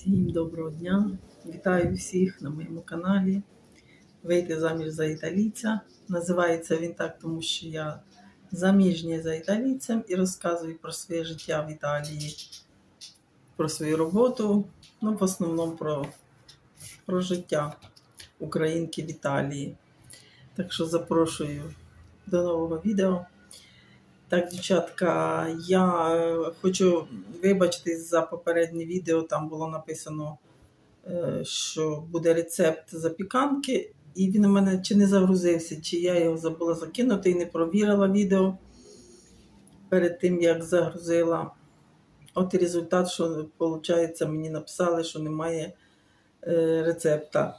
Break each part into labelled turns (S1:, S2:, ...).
S1: Всім доброго дня! Вітаю всіх на моєму каналі. Вийти заміж за італійця. Називається він так, тому що я заміжня за італійцем і розказую про своє життя в Італії, про свою роботу, ну, в основному про, про життя українки в Італії. Так що запрошую до нового відео. Так, дівчатка, я е, хочу вибачитись за попереднє відео. Там було написано, е, що буде рецепт запіканки, і він у мене чи не загрузився, чи я його забула закинути і не провірила відео перед тим, як загрузила. От і результат, що виходить, мені написали, що немає е, рецепта.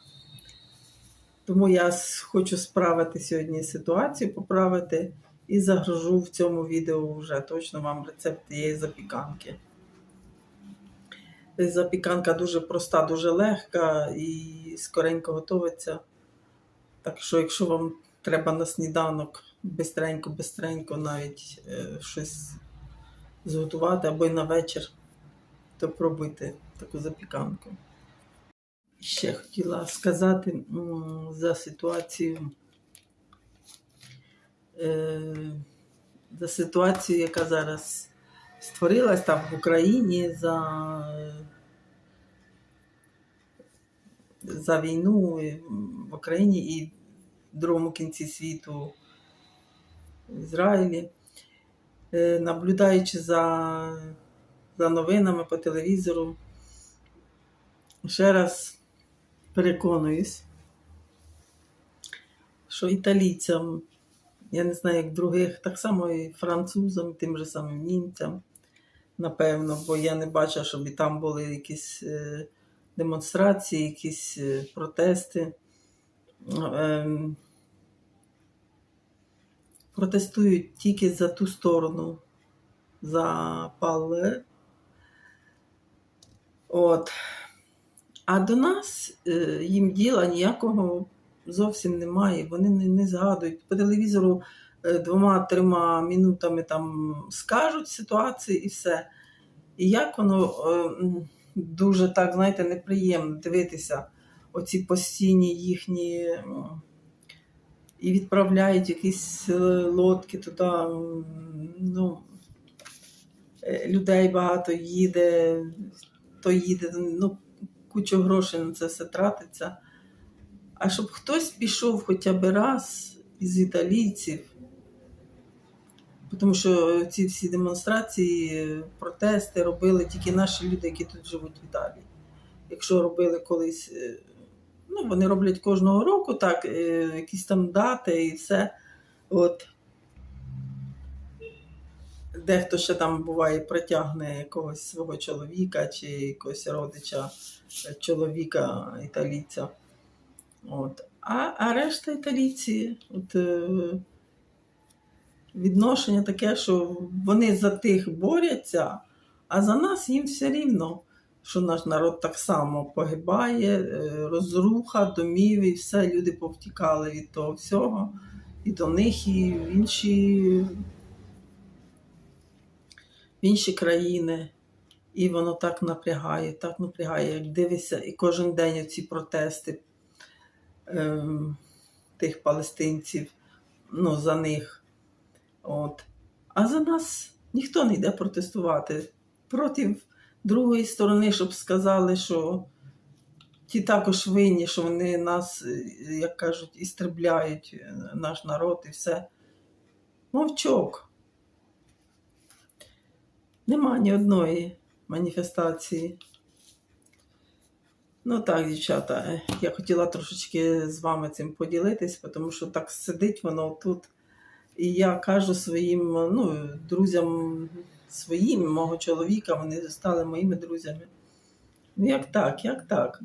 S1: Тому я хочу справити сьогодні ситуацію, поправити і загружу в цьому відео вже точно вам рецепт цієї запіканки. Запіканка дуже проста, дуже легка і скоренько готується. Так що, якщо вам треба на сніданок бистренько, бистренько навіть е, щось зготувати або й на вечір, то пробуйте таку запіканку. Ще хотіла сказати за ситуацію, за ситуацію, яка зараз створилась там в Україні за, е, за війну е, в Україні і в другому кінці світу в Ізраїлі. Е, Наблюдаючи за, за новинами по телевізору, ще раз переконуюсь, що італійцям, я не знаю, як других, так само і французам, тим же самим німцям, напевно, бо я не бачила, щоб і там були якісь е, демонстрації, якісь е, протести. Ем, Протестують тільки за ту сторону, за Пале. От. А до нас е, їм діла ніякого зовсім немає. Вони не, не згадують. По телевізору е, двома-трьома минутами там скажуть ситуації і все. І як воно е, дуже так, знаєте, неприємно дивитися оці постійні їхні. І відправляють якісь е, лодки туди. Ну, людей багато їде, то їде, ну, кучу грошей на це все тратиться. А щоб хтось пішов хоча б раз із італійців, тому що ці всі демонстрації, протести робили тільки наші люди, які тут живуть в Італії. Якщо робили колись, е, ну вони роблять кожного року, так, е, якісь там дати і все. От. Дехто ще там буває притягне якогось свого чоловіка чи якогось родича е, чоловіка італійця. От. А, а решта італійці, от, е, відношення таке, що вони за тих борються, а за нас їм все рівно, що наш народ так само погибає, е, розруха, домів і все, люди повтікали від того всього. І до них, і в інші, в інші країни. І воно так напрягає, так напрягає, як дивишся, і кожен день ці протести ем, тих палестинців, ну, за них. От. А за нас ніхто не йде протестувати проти другої сторони, щоб сказали, що ті також винні, що вони нас, е, як кажуть, істребляють, е, наш народ і все. Мовчок. Нема ні одної маніфестації. Ну так, дівчата, е, я хотіла трошечки з вами цим поділитись, тому що так сидить воно тут. І я кажу своїм ну, друзям своїм, мого чоловіка, вони стали моїми друзями. Ну як так, як так?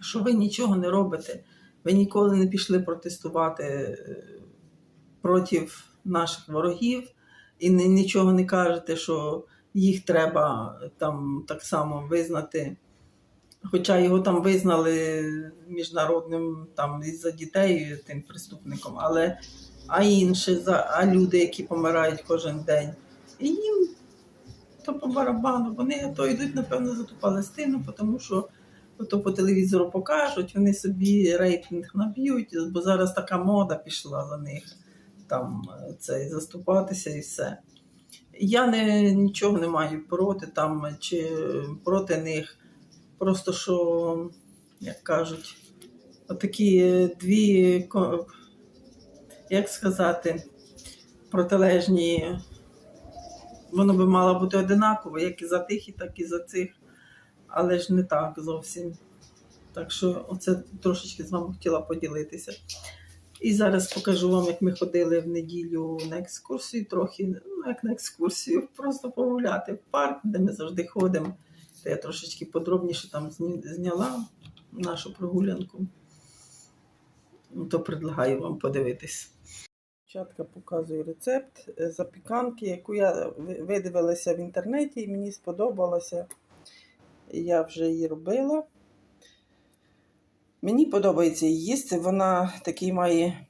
S1: Що ви нічого не робите? Ви ніколи не пішли протестувати е, проти наших ворогів і нічого не кажете, що їх треба там так само визнати. Хоча його там визнали міжнародним там із-за дітей тим преступником, але а інші, за- а люди, які помирають кожен день, і їм то по барабану. Вони то йдуть, напевно, за ту Палестину, тому що то по телевізору покажуть, вони собі рейтинг наб'ють, бо зараз така мода пішла за них там е, цей заступатися і все. Я не, нічого не маю проти там чи проти них. Просто що, як кажуть, отакі дві, як сказати, протилежні. Воно би мало бути одинаково, як і за тих, і так і за цих, але ж не так зовсім. Так що оце трошечки з вами хотіла поділитися. І зараз покажу вам, як ми ходили в неділю на екскурсію, трохи, ну як на екскурсію, просто погуляти в парк, де ми завжди ходимо. Я трошечки подробніше там зняла нашу прогулянку. Ну, То предлагаю вам подивитись. Дівчатка показує рецепт е, запіканки, яку я видивилася в інтернеті і мені сподобалося. Я вже її робила. Мені подобається її їсти. Вона такий має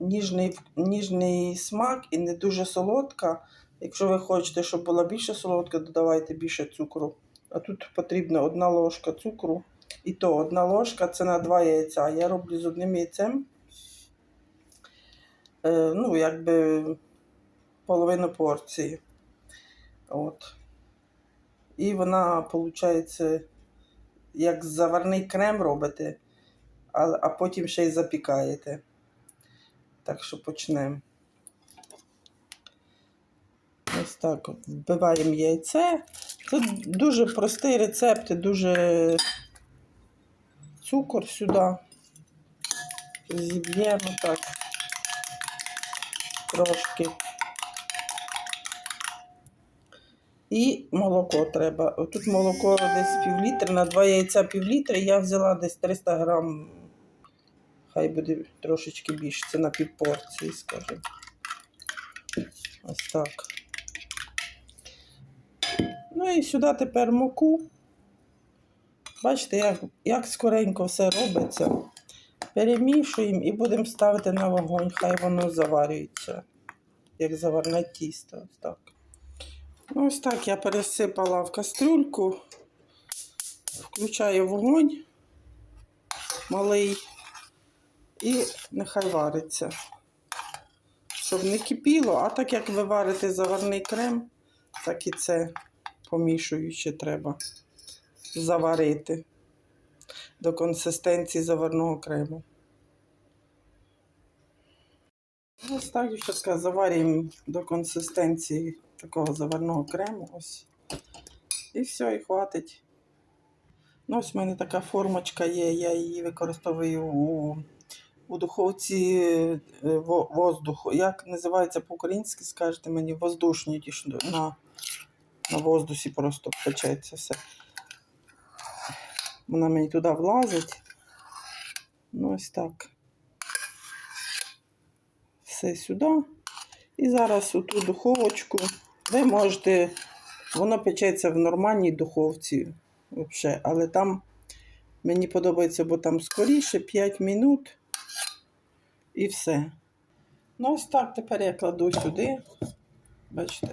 S1: ніжний, ніжний смак і не дуже солодка. Якщо ви хочете, щоб була більше солодка, додавайте більше цукру. А тут потрібна одна ложка цукру. І то одна ложка це на два яйця. Я роблю з одним яйцем. Е, ну, якби половину порції. От. І вона, виходить, як заварний крем робите, а, а потім ще й запікаєте. Так що почнемо. Ось так вбиваємо яйце. Це дуже простий рецепт, дуже цукор сюди. Зіб'ємо так трошки. І молоко треба. Тут молоко десь півлітра, на два яйця півлітра. Я взяла десь 300 грам, хай буде трошечки більше, це на півпорції, скажімо. Ось так. І сюди тепер муку. Бачите, як, як скоренько все робиться. Перемішуємо і будемо ставити на вогонь, хай воно заварюється, як заварне тісто. Ось так. Ну, ось так я пересипала в кастрюльку, включаю вогонь малий і нехай вариться. Щоб не кипіло, а так як ви варите заварний крем, так і це помішуючи треба заварити до консистенції заварного крему. Ось так, дівчатка, заварюємо до консистенції такого заварного крему. Ось. І все, і хватить. Ну, ось в мене така формочка є, я її використовую у, у духовці е, воздуху. Як називається по-українськи, скажете мені, воздушні ті, на, на воздусі просто печеться все. Вона мені туди влазить. Ну, ось так. Все сюди. І зараз у ту духовочку ви можете, воно печеться в нормальній духовці, взагалі, але там мені подобається, бо там скоріше 5 минут і все. Ну, ось так тепер я кладу сюди. Бачите?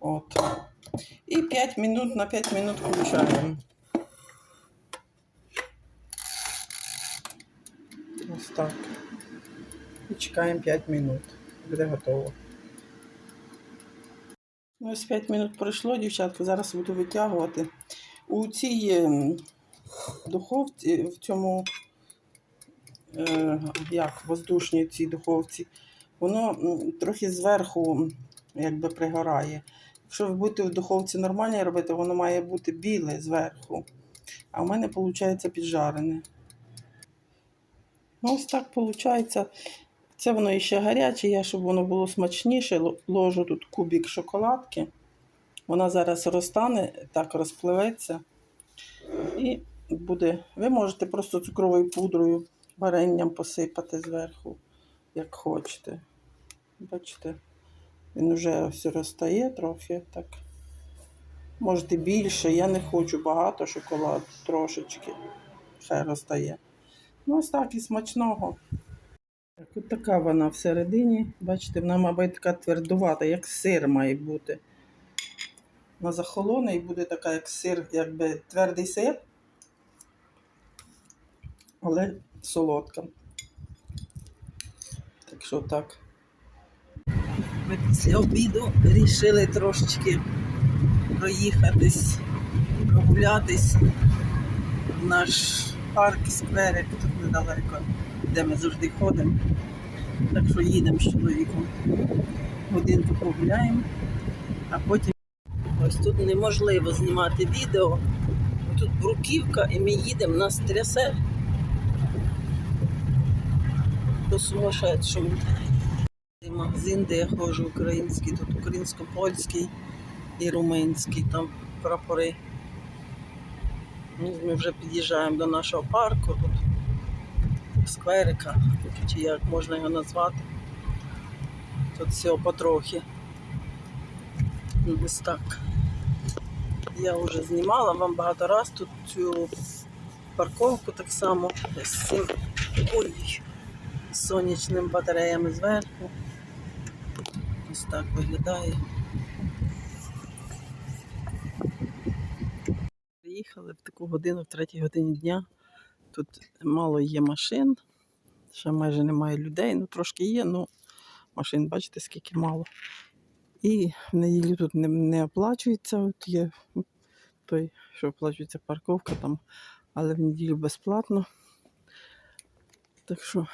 S1: От. І 5 минут на 5 минут включаємо. Ось так. І чекаємо 5 минут. Буде готово. Ось 5 минут пройшло, дівчатка. Зараз буду витягувати. У цій ем, духовці, в цьому е, як, воздушній цій духовці, воно трохи зверху якби пригорає. Ви будете в духовці нормальній робити, воно має бути біле зверху. А в мене виходить піджарене. Ну, ось так виходить. Це воно іще гаряче, я, щоб воно було смачніше, ложу тут кубик шоколадки. Вона зараз розтане, так розпливеться. І буде. Ви можете просто цукровою пудрою, варенням посипати зверху, як хочете. Бачите, він вже ось розтає трохи так. Можете більше, я не хочу багато шоколаду, трошечки. Хай розтає. Ну, ось так і смачного. Так, от така вона всередині. Бачите, вона, мабуть, така твердувата, як сир має бути. Вона захолоне і буде така, як сир, якби твердий сир, але солодка. Так що так. Ми після обіду вирішили трошечки проїхатись, прогулятись в наш парк скверик тут недалеко, де ми завжди ходимо. Так що їдемо з чоловіком. Годинку погуляємо, а потім ось тут неможливо знімати відео. Тут бруківка і ми їдемо, нас трясе по сумасшедшому. Магазин, де я ходжу український, тут українсько-польський і румунський, там прапори. Ну, Ми вже під'їжджаємо до нашого парку, тут скверика, чи як можна його назвати. Тут всього потрохи. Ось так. Я вже знімала вам багато раз тут цю парковку так само з цим ой, з сонячними батареями зверху. Так виглядає. Приїхали в таку годину, в третій годині дня. Тут мало є машин, ще майже немає людей, ну трошки є, ну машин, бачите, скільки мало. І в неділю тут не, не оплачується, от є той, що оплачується парковка там, але в неділю безплатно. Так що,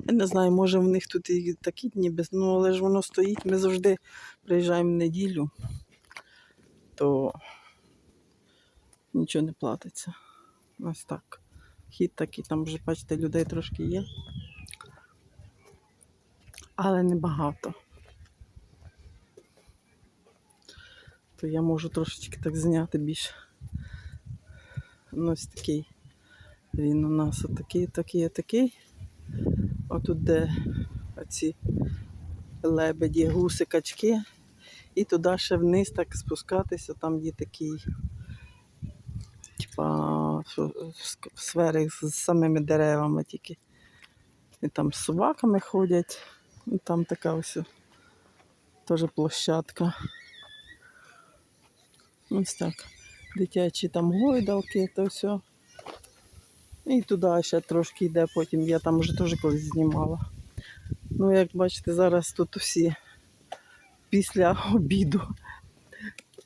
S1: я не знаю, може в них тут і такі дні без, ну але ж воно стоїть. Ми завжди приїжджаємо в неділю, то нічого не платиться. Ось так. Хід такий, там вже, бачите, людей трошки є. Але небагато. То я можу трошечки так зняти більше. Ну, ось такий. Він у нас отакий, такий, такий. Отут де оці лебеді, гуси, качки. І туди ще вниз так спускатися, там є такий типа сфери з самими деревами тільки. І там з собаками ходять. І там така ось теж площадка. Ось так. Дитячі там гойдалки, то все. І туди ще трошки йде, потім я там вже теж колись знімала. Ну, як бачите, зараз тут всі після обіду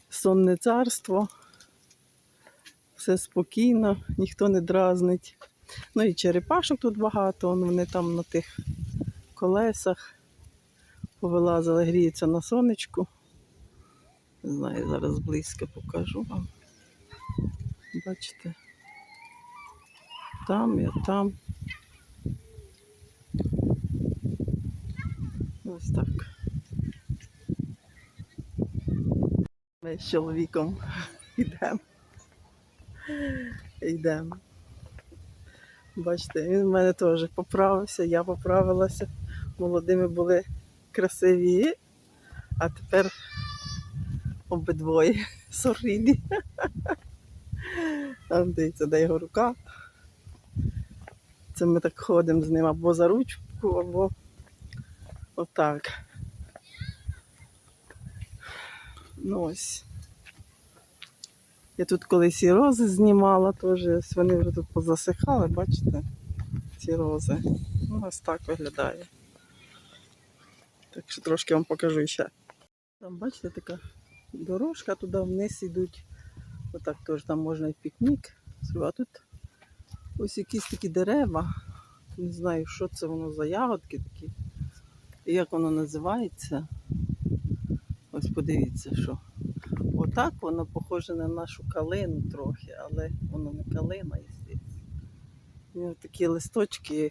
S1: сонне царство. Все спокійно, ніхто не дразнить. Ну і черепашок тут багато, вони там на тих колесах повилазили, гріються на сонечку. Не знаю, зараз близько покажу вам. Бачите? Там і там. Ось так. Ми з чоловіком йдемо. Йдемо. Бачите, він в мене теж поправився, я поправилася. Молодими були красиві, а тепер обидвоє соріді. Там дивіться, де його рука. Це ми так ходимо з ним або за ручку, або отак. Ну ось. Я тут колись і рози знімала теж, вони вже тут позасихали, бачите, ці рози. Ну, ось так виглядає. Так що трошки вам покажу ще. Там, бачите, така дорожка, туди вниз йдуть. Отак теж там можна і пікнік. А тут ось якісь такі дерева. Не знаю, що це воно за ягодки такі. І як воно називається. Ось подивіться, що. Отак воно похоже на нашу калину трохи, але воно не калина. У нього такі листочки.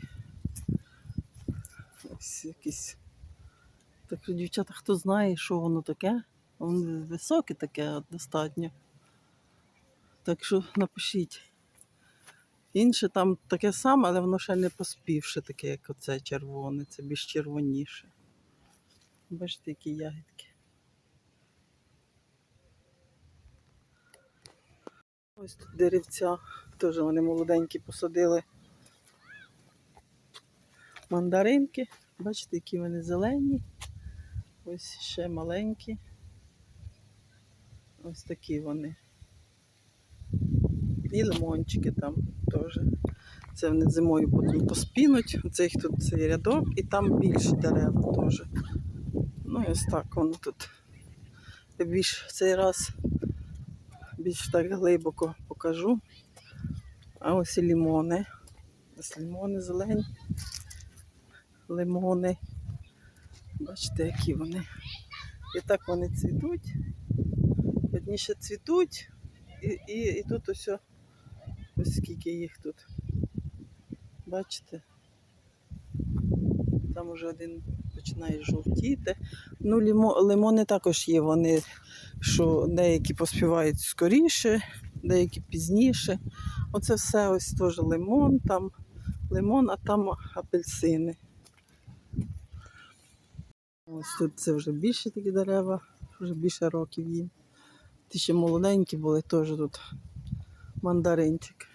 S1: Ось якісь. Так що, дівчата, хто знає, що воно таке? Воно високе таке достатньо. Так що напишіть. Інше там таке саме, але воно ще не поспівше, таке, як оце червоне, це більш червоніше. Бачите, які ягідки. Ось тут деревця, теж вони молоденькі посадили. Мандаринки. Бачите, які вони зелені. Ось ще маленькі. Ось такі вони. І лимончики там теж. Це вони зимою потім поспінуть. Оце їх тут цей рядок, і там більші дерева теж. Ну ось так воно тут. Більш цей раз більш так глибоко покажу. А ось і лимони. Ось лимони зелені. Лимони. Бачите, які вони. І так вони цвітуть. Одні ще цвітуть. І, і, і тут ось, ось скільки їх тут. Бачите? Там уже один починає жовтіти. Ну, лимони також є. Вони, що деякі поспівають скоріше, деякі пізніше. Оце все ось теж лимон, там лимон, а там апельсини. Ось тут це вже більше такі дерева, вже більше років їм. Ті ще молоденькі були, теж тут мандаринчик.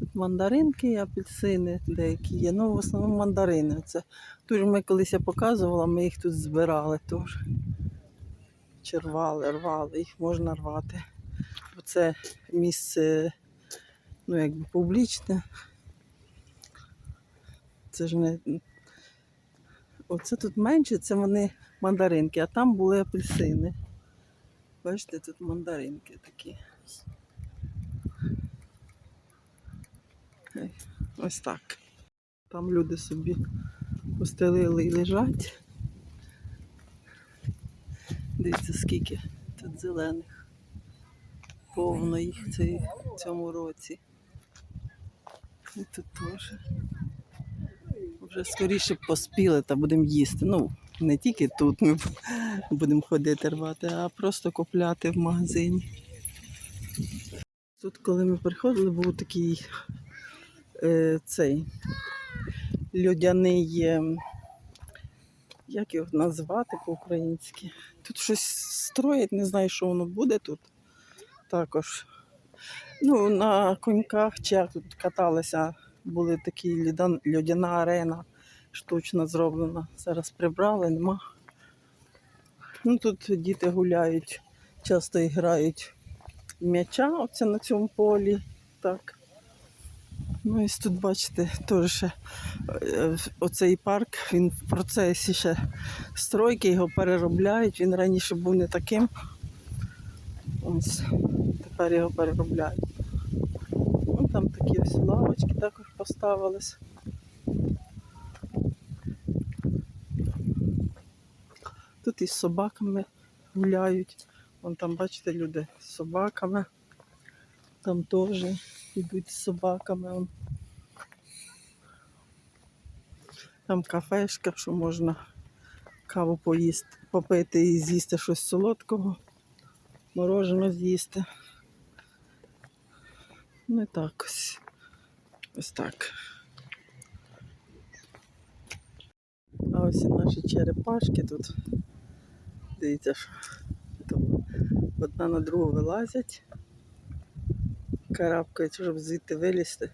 S1: Тут мандаринки апельсини деякі є. Ну, в основному мандарини. Це дуже ми колись я показувала, ми їх тут збирали теж. Чи рвали, рвали, їх можна рвати. Бо це місце, ну, якби публічне. Це ж не. Оце тут менше, це вони мандаринки, а там були апельсини. Бачите, тут мандаринки такі. Ось так. Там люди собі постелили і лежать. Дивіться, скільки тут зелених. Повно їх цей, в цьому році. І тут теж. Вже скоріше поспіли та будемо їсти. Ну, не тільки тут ми будемо ходити рвати, а просто купляти в магазині. Тут, коли ми приходили, був такий цей льодяний, е, як його назвати по-українськи. Тут щось строять, не знаю, що воно буде тут також. Ну, на коньках чи як тут каталися, були такі льодяна арена штучно зроблена. Зараз прибрали, нема. Ну, тут діти гуляють, часто грають м'яча оце на цьому полі. Так. Ну і тут, бачите, теж ще оцей парк, він в процесі ще стройки, його переробляють. Він раніше був не таким. Ось, тепер його переробляють. Ну, там такі ось лавочки також поставились. Тут із собаками гуляють. Вон там, бачите, люди з собаками. Там теж йдуть з собаками. Там кафешка, що можна каву поїсти, попити і з'їсти щось солодкого, мороженого з'їсти. Ну і так ось. Ось так. А ось і наші черепашки тут. Дивіться, що одна на другу вилазять, карабкають, щоб звідти вилізти.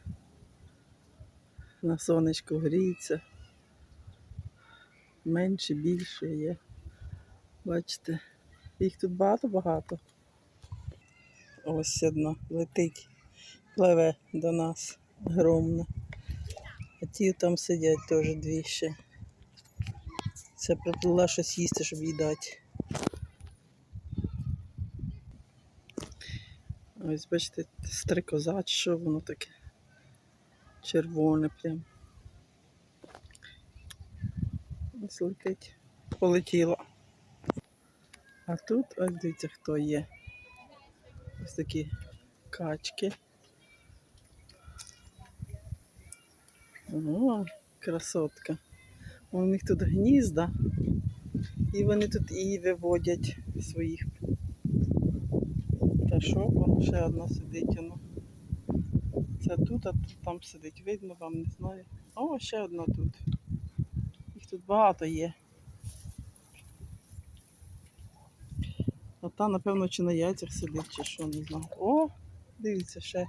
S1: На сонечко гріється. Менше, більше є. Бачите, їх тут багато-багато. Ось одна летить, пливе до нас громно. А ті там сидять теж дві ще. Це приплила щось їсти, щоб їй Ось бачите, стрикоза, що воно таке червоне прям. Ось летить. Полетіло. А тут ось дивіться, хто є. Ось такі качки. О, красотка. У них тут гнізда. І вони тут і виводять своїх пташок. Вон ще одна сидить. Воно. Це тут, а тут там сидить. Видно вам, не знаю. О, ще одна тут. Їх тут багато є. А та, напевно, чи на яйцях сидить, чи що, не знаю. О, дивіться ще.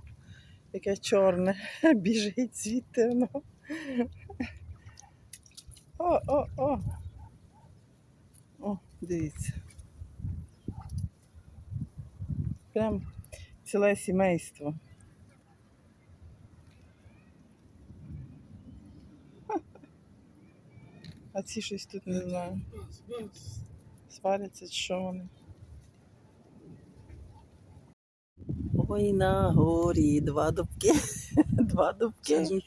S1: Яке чорне. Біжить звідти воно. О, о, о. О, дивіться. Прям ціле сімейство. А ці щось тут не знаю. Сваряться, що вони. Ой, на горі два дубки. Два дубки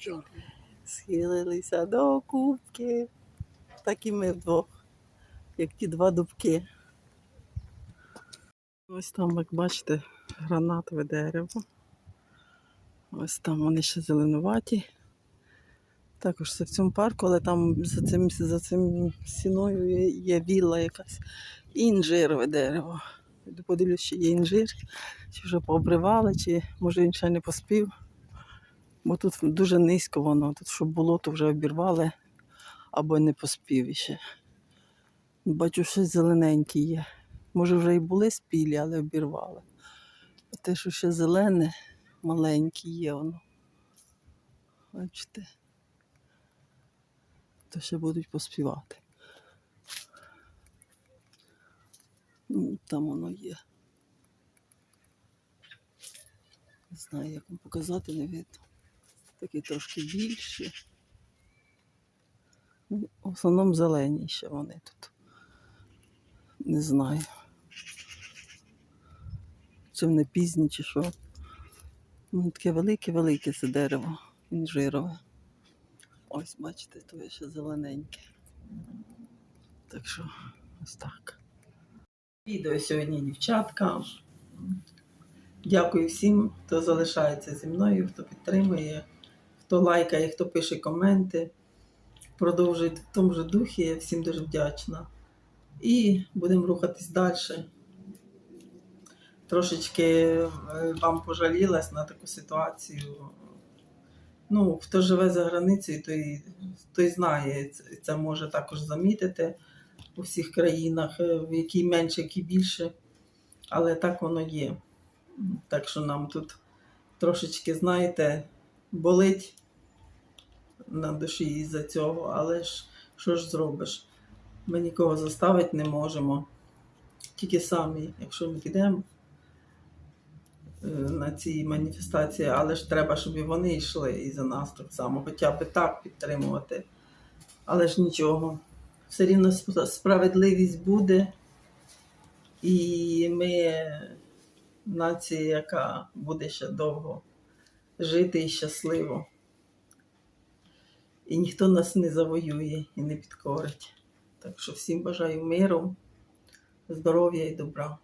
S1: схилилися до кубки. Так і ми вдвох, як ті два дубки. Ось там, як бачите, гранатове дерево. Ось там вони ще зеленуваті. Також це в цьому парку, але там за цим, за цим стіною є, є вілла якась. І інжирове дерево. Подивлюсь, чи є інжир, чи вже пообривали, чи може він ще не поспів. Бо тут дуже низько воно. Тут, щоб було, то вже обірвали або не поспів іще. Бачу, щось зелененьке є. Може, вже і були спілі, але обірвали. А те, що ще зелене, маленьке є воно. Бачите? То ще будуть поспівати. Ну, там воно є. Не знаю, як вам показати, не видно. Такі трошки більші. Ну, В основному зелені ще вони тут. Не знаю. Чи вони пізні, чи що. Ну, таке велике-велике це дерево, інжирове. Ось, бачите, то є ще зелененьке. Так що ось так. Відео сьогодні, дівчатка. Дякую всім, хто залишається зі мною, хто підтримує, хто лайкає, хто пише коменти. Продовжують в тому ж духі. Я всім дуже вдячна. І будемо рухатись далі. Трошечки е, вам пожалілась на таку ситуацію. Ну, хто живе за границею, той, той знає, це, може також замітити у всіх країнах, е, в якій менше, які більше. Але так воно є. Так що нам тут трошечки, знаєте, болить на душі із-за цього, але ж що ж зробиш? Ми нікого заставити не можемо. Тільки самі, якщо ми підемо на ці маніфестації, але ж треба, щоб і вони йшли і за нас так само, хоча б так підтримувати. Але ж нічого. Все рівно справедливість буде. І ми нація, яка буде ще довго жити і щасливо. І ніхто нас не завоює і не підкорить. Так що всім бажаю миру, здоров'я і добра.